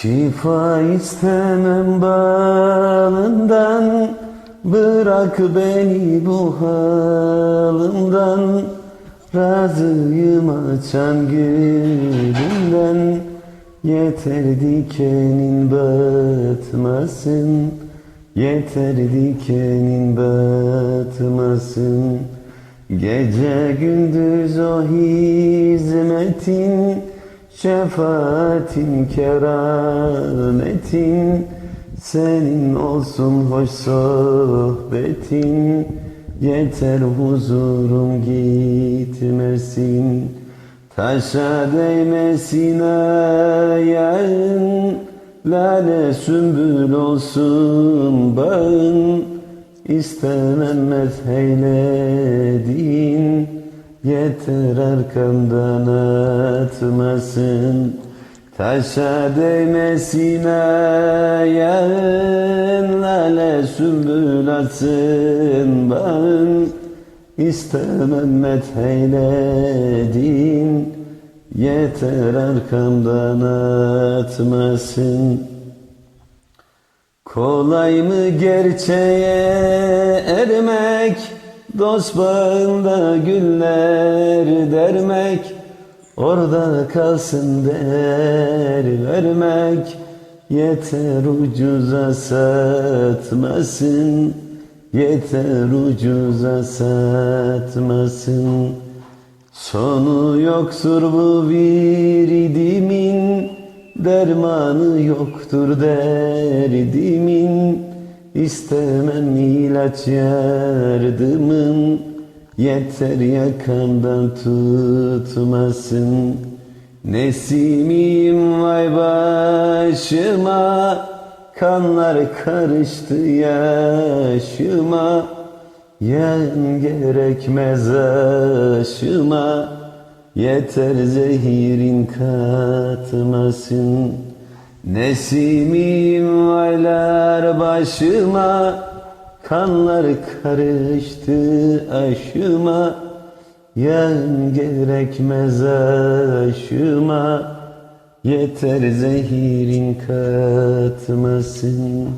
Şifa istemem balından Bırak beni bu halımdan. Razıyım açan gülümden Yeter dikenin batmasın. Yeter dikenin batmasın. Gece gündüz o hizmetin Şefaatin kerametin Senin olsun hoş sohbetin. Yeter huzurum gitmesin Taşa değmesin ayağın Lale sümbül olsun bağın. İstemem mezheylediğin Yeter arkamdan atmasın. Taşa değmesin ayağın Lale sümbül açsın bağın. İstemem metheylediğin Yeter arkamdan atmasın. Kolay mı gerçeğe ermek Dost bağında güller dermek Orada kalsın der vermek. Yeter ucuza satmasın Yeter ucuza satmasın. Sonu yoktur bu viridimin Dermanı yoktur derdimin İstemem ilaç yardımın Yeter yakamdan tutmasın. Nesimim vay başıma Kanlar karıştı yaşıma. Yan gerekmez aşıma Yeter zehirin katmasın Nesimim aylar başıma Kanlar karıştı aşıma. Yan gerekmez aşıma Yeter zehirin katmasın